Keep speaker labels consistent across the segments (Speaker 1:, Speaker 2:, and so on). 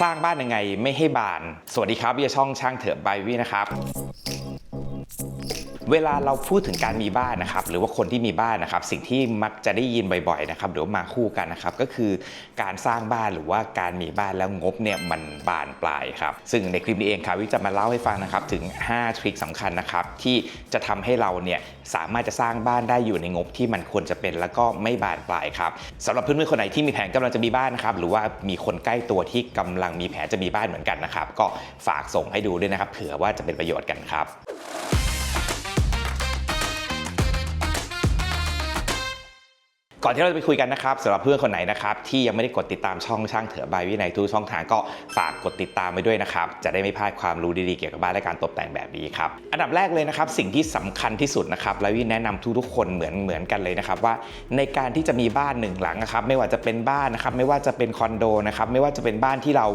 Speaker 1: สร้างบ้านยังไงไม่ให้บาน สวัสดีครับเบียช่องช่างเถอะบายวินะครับ เวลาเราพูดถึงการมีบ้านนะครับ หรือว่าคนที่มีบ้านนะครับ สิ่งที่มักจะได้ยินบ่อยๆนะครับหรือว่ามาคู่กันนะครับ ก็คือการสร้างบ้านหรือว่าการมีบ้านแล้วงบเนี่ยมันบานปลายครับ ซึ่งในคลิปนี้เองครับวิจะมาเล่าให้ฟังนะครับถึง 5 ทริคสำคัญนะครับ ที่จะทำให้เราเนี่ยสามารถจะสร้างบ้านได้อยู่ในงบที่มันควรจะเป็นแล้วก็ไม่บานปลายครับสำหรับเพื่อนๆคนไหนที่มีแผนกำลังจะมีบ้านนะครับหรือว่ามีคนใกล้ตัวที่กำลังมีแผนจะมีบ้านเหมือนกันนะครับ ก็ฝากส่งให้ดูด้วยนะครับ เผื่อว่าจะเป็นประโยชน์กันครับ ก่อนที่เราจะไปคุยกันนะครับสำหรับเพื่อนคนไหนนะครับที่ยังไม่ได้กดติดตามช่องช่างเถอะบายวินัยทุกช่องทางก็ฝากกดติดตามไว้ด้วยนะครับจะได้ไม่พลาดความรู้ดีๆเกี่ยวกับบ้านและการตกแต่งแบบนี้ครับอันดับแรกเลยนะครับสิ่งที่สำคัญที่สุดนะครับและวิแนะนำทุกๆคนเหมือนเหมือนกันเลยนะครับว่าในการที่จะมีบ้านหนึ่งหลังนะครับไม่ว่าจะเป็นบ้านนะครับไม่ว่าจะเป็นคอนโดนะครับไม่ว่าจะเป็นบ้านที่เรา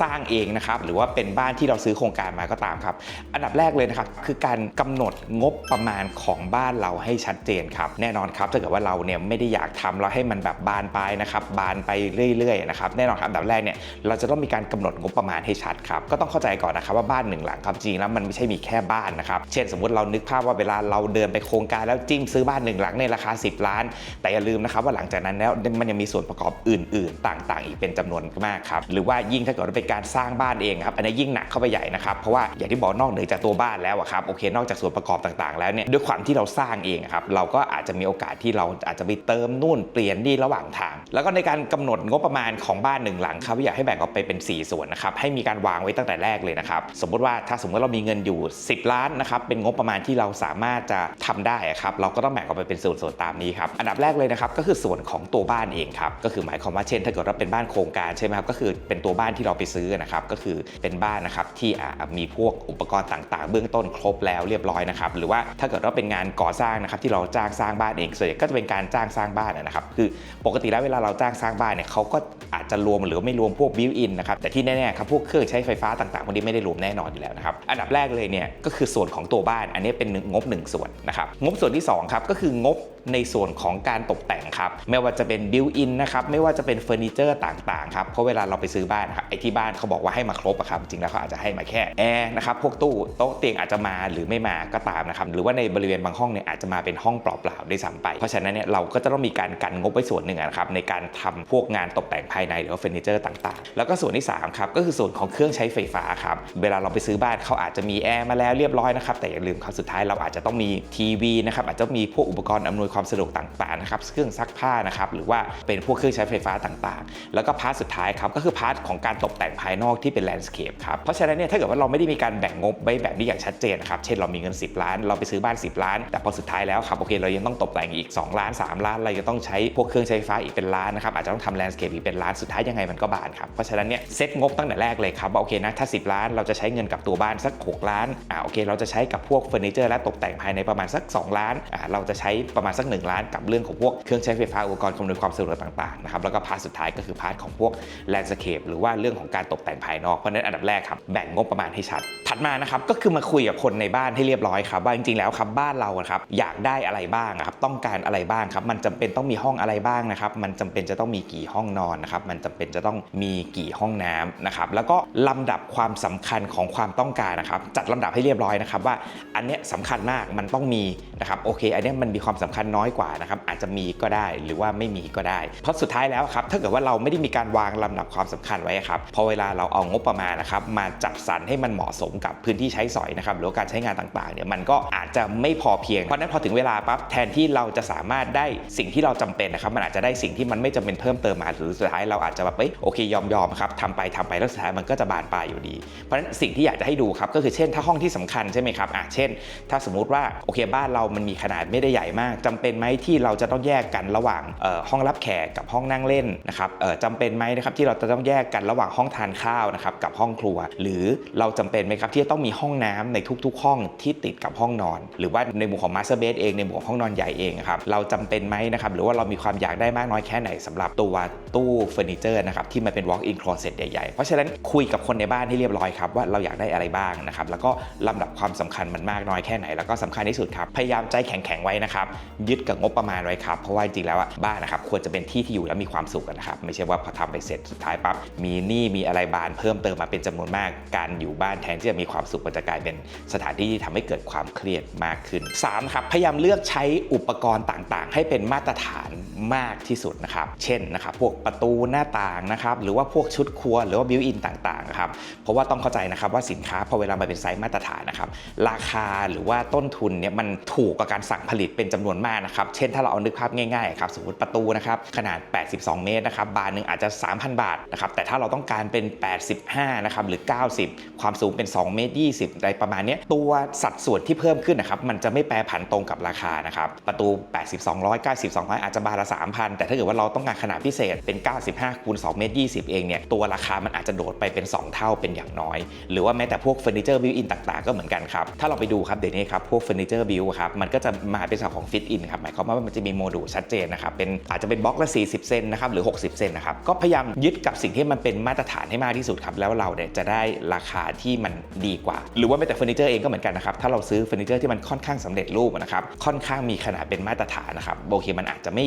Speaker 1: สร้างเองนะครับหรือว่าเป็นบ้านที่เราซื้อโครงการมาก็ตามครับ อันดับแรกเลยนะครับคือการกำหนดงบประมาณของบ้านเราให้ชัดเจนครับแน่นอนครับถ้าเกิดว่าเราเนี่ยไม่ได้อยากทำแล้วให้มันแบบบานไปนะครับบานไปเรื่อยๆนะครับแน่นอนครับอันดับแรกเนี่ยเราจะต้องมีการกำหนดงบประมาณให้ชัดครับก็ต้องเข้าใจก่อนนะครับว่าบ้านหนึ่งหลังครับจริงแล้วมันไม่ใช่มีแค่บ้านนะครับเช่นสมมุติเรานึกภาพว่าเวลาเราเดินไปโครงการแล้วจิ้มซื้อบ้านหนึ่งหลังในราคา 10 ล้าน แต่อย่าลืมนะครับว่าหลังจากนั้นแล้วมันยังมีส่วนประกอบอื่น ๆ ต่างๆ อีกเป็นจำนวนมากครับหรือว่ายิ่งถ้าเกิดว่าเป็นการสร้างบ้านเองครับอันนี้ยิ่งหนักเข้าไปใหญ่นะครับเพราะว่าอย่างที่บอกนอกเหนือจากตัวบ้านแล้วครับโอเคนอกจากส่วนประกอบต่างๆ แล้วเนี่ยด้วยความที่เราสร้างเองครับเราก็อาจจะมีโอกาสที่เราอาจจะไปเติมนนเปลี่ยนนี่ระหว่างทาง แล้วก็ในการกำหนดงบประมาณของบ้านหนึ่งหลังครับอยากให้แบ่งออกไปเป็น 4 ส่วนนะครับให้มีการวางไว้ตั้งแต่แรกเลยนะครับสมมุติว่าถ้าสมมติเรามีเงินอยู่ 10 ล้านนะครับเป็นงบประมาณที่เราสามารถจะทำได้ครับเราก็ต้องแบ่งออกไปเป็นส่วนๆตามนี้ครับอันดับแรกเลยนะครับก็คือส่วนของตัวบ้านเองครับก็คือหมายความว่าเช่น ถ้าเกิดเราเป็นบ้านโครงการใช่ไหมครับก็คือเป็นตัวบ้านที่เราไปซื้อนะครับก็คือเป็นบ้านนะครับที่มีพวกอุปกรณ์ต่างๆ เบื้องต้นครบแล้วเรียบร้อยนะครับหรือว่าถ้าเกิดว่าเป็นงานก่อสร้างนะครับที่เราจ้างสร้างบ้านเองส่วนใหญ่ก็จะเป็นการจ้างสร้างบ้านนะครับ คือปกติแล้วเวลาเราจ้างสร้างบ้านเนี่ยเขาก็อาจจะรวมหรือไม่รวมพวกบิวอินนะครับ แต่ที่แน่ๆครับพวกเครื่องใช้ไฟฟ้าต่างๆพวกนี้ไม่ได้รวมแน่นอนอยู่แล้วนะครับ อันดับแรกเลยเนี่ยก็คือส่วนของตัวบ้าน อันนี้เป็นงงบหนึ่งส่วนนะครับ งบส่วนที่สองครับก็คืองบ ในส่วนของการตกแต่งครับ ไม่ว่าจะเป็นบิวอินนะครับไม่ว่าจะเป็นเฟอร์นิเจอร์ต่างๆครับเพราะเวลาเราไปซื้อบ้านครับไอ้ที่บ้านเขาบอกว่าให้มาครบอะครับจริงแล้วเขาอาจจะให้มาแค่แอร์นะครับพวกตู้โต๊ะเตียงอาจจะมาหรือไม่มาก็ตามนะครับหรือว่าในบริเวณบางห้องเนี่ยอาจจะมาเป็นห้องเปล่าๆด้วยซ้ำไป เพราะฉะนั้นเนี่ยเราก็จะต้องมีการกันงบไว้ส่วนหนึ่งนะครับในการทำพวกงานตกแต่งภายในหรือว่าเฟอร์นิเจอร์ต่างๆ แล้วก็ส่วนที่สามครับก็คือส่วนของเครื่องใช้ไฟฟ้าครับเวลาเราไปซื้อบ้านเขาอาจจะมีแอร์มาแล้วเรียบร้อยนะครับแต่อย่าลืมครับสุดท้ายเราอาจจะต้องมีทีวีนะครับอาจจะมีพวกอุปกรณ์อำนวยความสะดวกต่างๆนะครับเครื่องซักผ้านะครับหรือว่าเป็นพวกเครื่องใช้ไฟฟ้าต่างๆ แล้วก็พาร์ทสุดท้ายครับก็คือพาร์ทของการตกแต่งภายนอกที่เป็นแลนด์สเคปครับเพราะฉะนั้นเนี่ยถ้าเกิดว่าเราไม่ได้มีการแบ่งงบไว้แบบนี้อย่างชัดเจนนะครับเช่นเรามีเงิน 10 ล้าน เราไปซื้อบ้าน 10 ล้าน แต่พอสุดท้ายแล้วครับโอเคเรายังต้องตกแต่งอีก 2 ล้าน 3 ล้าน เราจะต้องใช้พวกเครื่องใช้ไฟฟ้าอีกเป็นล้านนะครับอาจจะต้องทำแลนด์สเคปอีกเป็นล้านสุดท้ายยังไงมันก็บานครับเพราะฉะนั้นเนี่ยเซ็ตงบตั้งแต่แรกเลยครับว่าโอเคนะถ้า 10 ล้าน เราจะใช้เงินกับตัวบ้านสัก 6 ล้านอ่าโอเค เราจะใช้กับพวกเฟอร์นิเจอร์และตกแต่งภายในประมาณสัก 2 ล้านอ่าเราจะใช้ประมาณสัก1 ล้านกับเรื่องของพวกเครื่องใช้ไฟฟ้าอุปกรณ์คำนวณความสะดวกต่างๆนะครับแล้วก็พาร์ทสุดท้ายก็คือพาร์ทของพวกแลนด์สเคปหรือว่าเรื่องของการตกแต่งภายนอกเพราะนั้นอันดับแรกครับแบ่งงบประมาณให้ชัด ถัดมานะครับก็คือมาคุยกับคนในบ้านให้เรียบร้อยครับว่าจริงๆแล้วครับบ้านเราครับอยากได้อะไรบ้างครับต้องการอะไรบ้างครับมันจำเป็นต้องมีห้องอะไรบ้างนะครับมันจำเป็นจะต้องมีกี่ห้องนอนนะครับมันจำเป็นจะต้องมีกี่ห้องน้ำนะครับแล้วก็ลำดับความสำคัญของความต้องการนะครับจัดลำดับให้เรียบร้อยนะครับว่าอันเนี้ยสำคัญมากมันต้องมีนะครับโอเค อันเนี้ยมันมีความสำคัญน้อยกว่านะครับอาจจะมีก็ได้หรือว่าไม่มีก็ได้ เพราะสุดท้ายแล้วครับถ้าเกิดว่าเราไม่ได้มีการวางลำดับความสำคัญไว้ครับพอเวลาเราเอางบประมาณนะครับมาจัดสรรให้มันเหมาะสมกับพื้นที่ใช้สอยนะครับหรือการใช้งานต่างๆเนี่ยมันก็อาจจะไม่พอเพียงเพราะนั้นพอถึงเวลาปั๊บแทนที่เราจะสามารถได้สิ่งที่เราจำเป็นนะครับมันอาจจะได้สิ่งที่มันไม่จำเป็นเพิ่มเติมมาหรือสุดท้ายเราอาจจะแบบเอ้ยโอเคยอมยอมครับทำไปทำไปแล้วสุดท้ายมันก็จะบานปลายอยู่ดี เพราะฉะนั้นสิ่งที่อยากจะให้ดูครับก็คือเช่นถ้าห้องที่สำคัญใช่ไหมครับอะเช่น ถ้าสมมุติว่าโอเคบ้านเรามันมีขนาดไม่ได้ใหญ่มากจำเป็นไหมที่เราจะต้องแยกกันระหว่างห้องรับแขกกับห้องนั่งเล่นนะครับจำเป็นไหมนะครับที่เราจะต้องแยกกันระหว่างห้องทานข้าวนะครับกับห้องครัว หรือเราจำเป็นไหมครับที่จะต้องมีห้องน้ำในทุก ๆ ห้องที่ติดกับห้องนอน หรือว่าในหมู่ของมาสเตอร์เบดเองในหมู่ของห้องนอนใหญ่เองครับเราจำเป็นไหมนะครับหรือว่าเรามีความอยากได้มากน้อยแค่ไหนสำหรับตัวตู้เฟอร์นิเจอร์นะครับที่มันเป็น walk in closet ใหญ่ๆ เพราะฉะนั้นคุยกับคนในบ้านให้เรียบร้อยครับว่าเราอยากได้อะไรบ้างนะครับแล้วก็ลำดับความสำคัญมันมากน้อยแค่ไหน แล้วก็สำคัญที่สุดครับพยายามใจแข็งๆไว้นะครับยึดกับงบประมาณไว้ครับ เพราะว่าจริงๆแล้วอะบ้านนะครับควรจะเป็นที่ที่อยู่แล้วมีความสุขนะครับ ไม่ใช่ว่าพอทำไปเสร็จสุดท้ายปั๊บมีหนี้มีอะไรบานเพิ่มเติมมาเป็นจำนวนมาก การอยู่บ้านแทนที่จะมีความสุขมันจะกลายเป็นสถานที่ที่ทำให้เกิดความเครียดมากขึ้น3ครับพยายามเลือกใช้อุปกรณ์ต่างๆ ให้เป็นมาตรฐานมากที่สุดนะครับ เช่นนะครับพวกประตูหน้าต่างนะครับหรือว่าพวกชุดครัวหรือว่าบิวอินต่างๆนะครับเพราะว่าต้องเข้าใจนะครับว่าสินค้าพอเวลามาเป็นไซส์มาตรฐานนะครับราคาหรือว่าต้นทุนเนี่ยมันถูกกับการสั่งผลิตเป็นจำนวนมากนะครับ เช่นถ้าเราเอานึกภาพง่ายๆครับ สมมติประตูนะครับขนาด 82 เมตรนะครับ บานหนึ่งอาจจะ 3,000 บาทนะครับ แต่ถ้าเราต้องการเป็น 85 นะครับ หรือ 90 ความสูงเป็น 2 เมตร 20อะไรประมาณนี้ ตัวสัดส่วนที่เพิ่มขึ้นนะครับ มันจะไม่แปรผันตรงกับราคานะครับ ประตู80 200 90 200 อาจจะบานละ 3,000 แต่ถ้าเกิดว่าเราต้องการขนาดพิเศษเป็น 95คูณ2เมตร 20 เองเนี่ย ตัวราคามันอาจจะโดดไปเป็น 2 เท่าเป็นอย่างน้อย หรือว่าแม้แต่พวกเฟอร์นิเจอร์บิวอินต่างๆ ก็เหมือนกันครับ ถ้าเราไปดูครับเดี๋ยวนี้ครับ พวกเฟอร์นิเจอร์บิวครับ มันก็จะมาเป็นส่วนของฟิตอินครับหมายความว่ามันจะมีโมดูลชัดเจนนะครับเป็นอาจจะเป็นบล็อกละ 40 เซนนะครับหรือ 60 เซนนะครับก็พยายามยึดกับสิ่งที่มันเป็นมาตรฐานให้มากที่สุดครับแล้วเราเนี่ยจะได้ราคาที่มันดีกว่า หรือว่าแม้แต่เฟอร์นิเจอร์เองก็เหมือนกันนะครับถ้าเราซื้อเฟอร์นิเจอร์ที่มันค่อนข้างสำเร็จรูปนะครับค่อนข้างมีขนาดเป็นมาตรฐานนะครับโอเคมันอาจจะไม่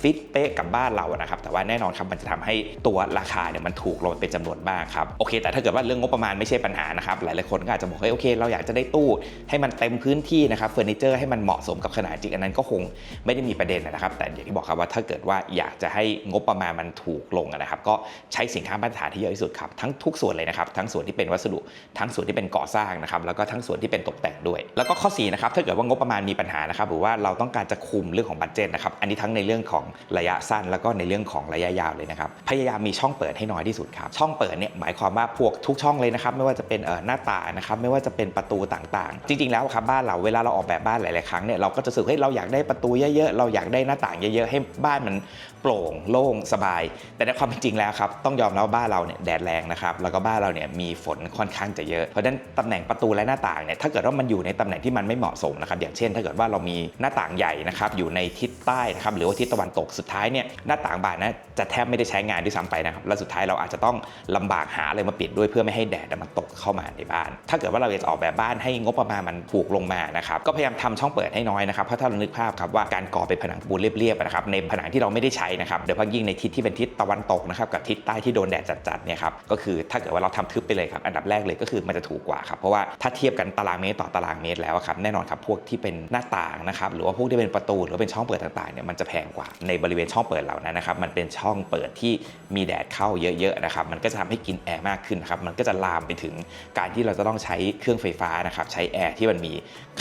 Speaker 1: ฟิตเป๊ะกับบ้านเรานะครับแต่ว่าแน่นอนครับมันจะทำให้ตัวราคาเนี่ยมันถูกลงเป็นจำนวนมากครับโอเค แต่ถ้าเกิดว่าเรื่องงบประมาณไม่ใช่ปัญหานะครับหลายๆคนก็อาจจะบอกเฮ้ยโอเค เราอยากจะได้ตู้ให้มันเต็มพื้นที่นะครับเฟอร์นิเจอร์ให้มันเหมาะสมกับขนาดจริงอันนั้นก็คงไม่ได้มีประเด็นนะครับ แต่อย่างที่บอกครับว่าถ้าเกิดว่าอยากจะให้งบประมาณมันถูกลงนะครับ ก็ใช้สินค้ามาตรฐานที่เยอะที่สุดครับทั้งทุกส่วนเลยนะครับ ทั้งส่วนที่เป็นวัสดุ ทั้งส่วนที่เป็นก่อสร้างนะครับ แล้วก็ทั้งส่วนที่เป็นตกแต่งด้วย แล้วก็ข้อ4นะครับถ้าเกิดว่างบประมาณมีปัญหานะครับหรือว่าเราต้องการจะคุมเรื่องของบัตเจตนะครับอันนี้ทั้งในเรื่องของระยะสั้น แล้วก็ในเรื่องของระยะยาวเลยนะครับพยายามมีช่องเปิดให้น้อยที่สุดครับช่องเปิดเนี่ยหมายความว่าพวกทุกช่องเลยนะครับไม่ว่าจะเป็นเอ่อหน้าต่างนะครับไม่ว่าจะเป็นประตูต่างๆ จริง ๆแล้วครับบ้านเราเวลาเราออกแบบบ้านหลายๆครั้งเนี่ยเราก็จะสึกเฮ้ยเราอยากได้ประตูเยอะๆ เราอยากได้หน้าต่างเยอะๆ ให้บ้านมันโปร่งโล่งสบาย แต่ในความเป็นจริงแล้วครับต้องยอมรับว่าบ้านเราเนี่ยแดดแรงนะครับแล้วก็บ้านเราเนี่ยมีฝนค่อนข้างจะเยอะเพราะฉะนั้นตำแหน่งประตูและหน้าต่างเนี่ยถ้าเกิดว่ามันอยู่ในตำแหน่งที่มันไม่เหมาะสมนะครับอย่างเช่น ถ้าเกิดว่าเรามีหน้าต่างใหญ่นะครับอยู่ในทิศใต้นะครับหรือว่าทิศตะวันตกสุดท้ายเนี่ยหน้าต่างบานนะจะแทบไม่ได้ใช้งานด้วยซ้ำไปนะครับและสุดท้ายเราอาจจะต้องลำบากหาอะไรมาปิดด้วยเพื่อไม่ให้แดดมันตกเข้ามาในบ้าน ถ้าเกิดว่าเราอยากจะออกแบบบ้านให้งบประมาณมันถูกลงมานะครับก็พยายามทำช่องเปิดให้น้อยนะครับเพราะถ้าเรานึกภาพครับว่าการก่อเป็นผนังปูนเรียบๆนะครับในผนังที่เราไม่ได้ใช้นะครับโดยเฉพาะยิ่งในทิศที่เป็นทิศตะวันตกนะครับกับทิศใต้ที่โดนแดดจัดๆเนี่ยครับก็คือถ้าเกิดว่าเราทำทึบไปเลยครับอันดับแรกเลยก็คือมันจะถูกกว่าครับเพราะว่าถ้าเทียบกันตารางเมตรต่อตารางเมตรแล้วครับแน่นอนครับพวกที่เป็นหน้าต่างนะครับหรือว่าพวกที่เป็นประตูหรือเป็นช่องเปิดต่างๆเนี่ยมันจะแพงกว่าในบริเวณช่องเปิดเหล่านั้นนะครับมันเป็นช่องเปิดที่มีแดดเข้าเยอะๆนะครับมันก็จะทำให้กินแอร์มากขึ้นครับมันก็จะลามไปถึงการที่เราจะต้องใช้เครื่องไฟฟ้านะครับใช้แอร์ที่มันมี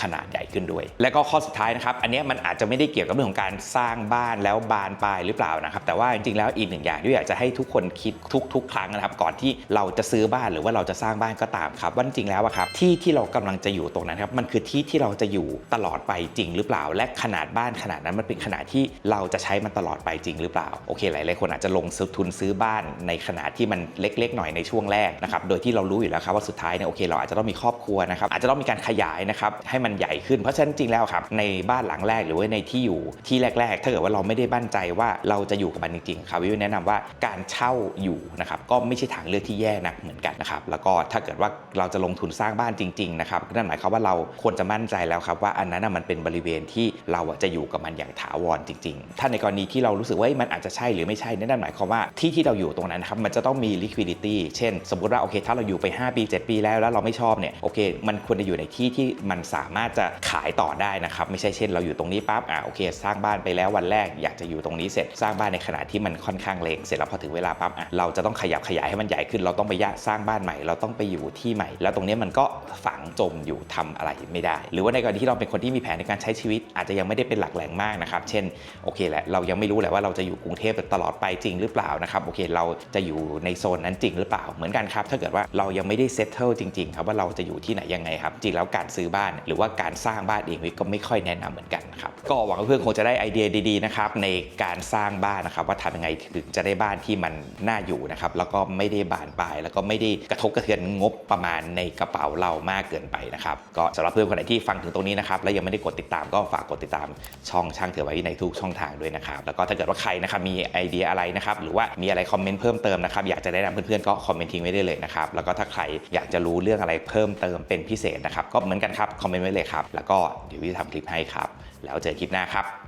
Speaker 1: ขนาดใหญ่ขึ้นด้วย และก็ข้อสุดท้ายนะครับอันนี้มันอาจจะไม่ได้เกี่ยวกับเรื่องของการสร้างบ้านแล้วบานปลายหรือเปล่านะครับ แต่ว่าจริงๆแล้วอีกหนึ่งอย่างที่อยากจะให้ทุกคนคิดทุก ๆ ครั้งนะครับ ก่อนที่เราจะซื้อบ้านหรือว่าเราจะสร้างบ้านก็ตามครับว่าจริงๆแล้วอะครับที่ที่เรากำลังจะอยู่ตรงนั้นครับมันคือที่ที่เราจะอยู่ตลอดไปจริงหรือเปล่า และขนาดบ้านขนาดนั้นมันเป็นขนาดที่เราจะใช้มันตลอดไปจริงหรือเปล่าโอเคหลายๆคนอาจจะลงทุนซื้อบ้านในขนาดที่มันเล็ก ๆ หน่อยในช่วงแรกนะครับโดยที่เรารู้อยู่แล้วครับว่าสุดท้ายเนี่ยโอเคเราอาจจะต้องมีครอบครัวนะครับอาจจะต้องมีการขยายนะครับให้มันใหญ่ขึ้นเพราะฉะนั้นจริงแล้วครับในบ้านหลังแรกหรือว่าในที่อยู่ที่แรก ๆ ถ้าเกิดว่าเราไม่ได้บั่นใจว่าเราจะอยู่กับมันจริงๆครับวิวแนะนำว่าการเช่าอยู่นะครับก็ไม่ใช่ทางเลือกที่แย่นักเหมือนกันนะครับแล้วก็ถ้าเกิดว่าเราจะลงทุนสร้างบ้านจริงๆนะครับนั่นหมายความว่าเราควรจะมั่นใจแล้วครับว่าอันนั้นนะมันเป็นบริเวณที่เราจะอยู่กับมันอย่างถาวรจริง ๆ ถ้าในกรณีที่เรารู้สึกว่ามันอาจจะใช่หรือไม่ใช่นั่นหมายความว่าที่ที่เราอยู่ตรงนั้นนะครับมันจะต้องมี liquidity เช่น สมมติว่าโอเค ถ้าเราอยู่ไป 5 ปี 7 ปีแล้วแล้วเราไม่ชอบเนี่ยโอเค มันควรจะอยู่ในที่ที่มันสามารถจะขายต่อได้นะครับไม่ใช่เช่น เราอยู่ตรงนี้ปั๊บอ่าโอเค สร้างบ้านไปแล้ววันแรกอยากจะอยู่ตรงนี้เสร็จสร้างบ้านในขนาดที่มันค่อนข้างเล็กเสร็จแล้วพอถึงเวลาปั๊บอะเราจะต้องขยับขยายให้มันใหญ่ขึ้น เราต้องไปยะสร้างบ้านใหม่ เราต้องไปอยู่ที่ใหม่ แล้วตรงนี้มันก็ฝังจมอยู่ทำอะไรไม่ได้ หรือว่าในกรณีที่เราเป็นคนที่มีแผนในการใช้ชีวิต อาจจะยังไม่ได้เป็นหลักแหล่งมากนะครับเช่นโอเคแหละเรายังไม่รู้แหละว่าเราจะอยู่กรุงเทพตลอดไปจริงหรือเปล่านะครับโอเคเราจะอยู่ในโซนนั้นจริงหรือเปล่าเหมือนกันครับถ้าเกิดว่าเรายังไม่ได้เซตเทิลจริงๆครับว่าเราจะอยู่ที่ไหนยังไงครับจริงแล้วการซื้อบ้านหรือว่าการสร้างบ้านเองก็ไม่ค่อยแนะนำเหมือนกันครับก็หวังว่าเพื่อนคงจะได้ไอเดียดีๆนะครับในการสร้างบ้านนะครับว่าทำยังไงถึงจะได้บ้านที่มันน่าอยู่นะครับแล้วก็ไม่ได้บานปลาย แล้วก็ไม่ได้กระทบกระเทือนงบประมาณในกระเป๋าเรามากเกินไปนะครับก็สำหรับเพื่อนคนไหนที่ฟังถึงตรงนี้นะครับแล้วยังไม่ได้กดติดตามก็ฝากกดติดตามช่องช่างเถื่อไว้ในทุกช่องทางด้วยนะครับแล้วก็ถ้าเกิดว่าใครนะครับมีไอเดียอะไรนะครับหรือว่ามีอะไรคอมเมนต์เพิ่มเติมนะครับอยากจะแนะนำเพื่อนๆก็คอมเมนต์ทิ้งไว้ได้เลยนะครับแล้วก็ถ้าใครอยากจะรู้เรื่องอะไรเพิ่มเติมเป็นพิเศษนะครับก็เหมือนกันครับคอมเมนต์ไว้เลยครับแล้วก็เดี๋ยววิจะทำคลิปให้ครับแล้วเจอคลิปหน้าครับ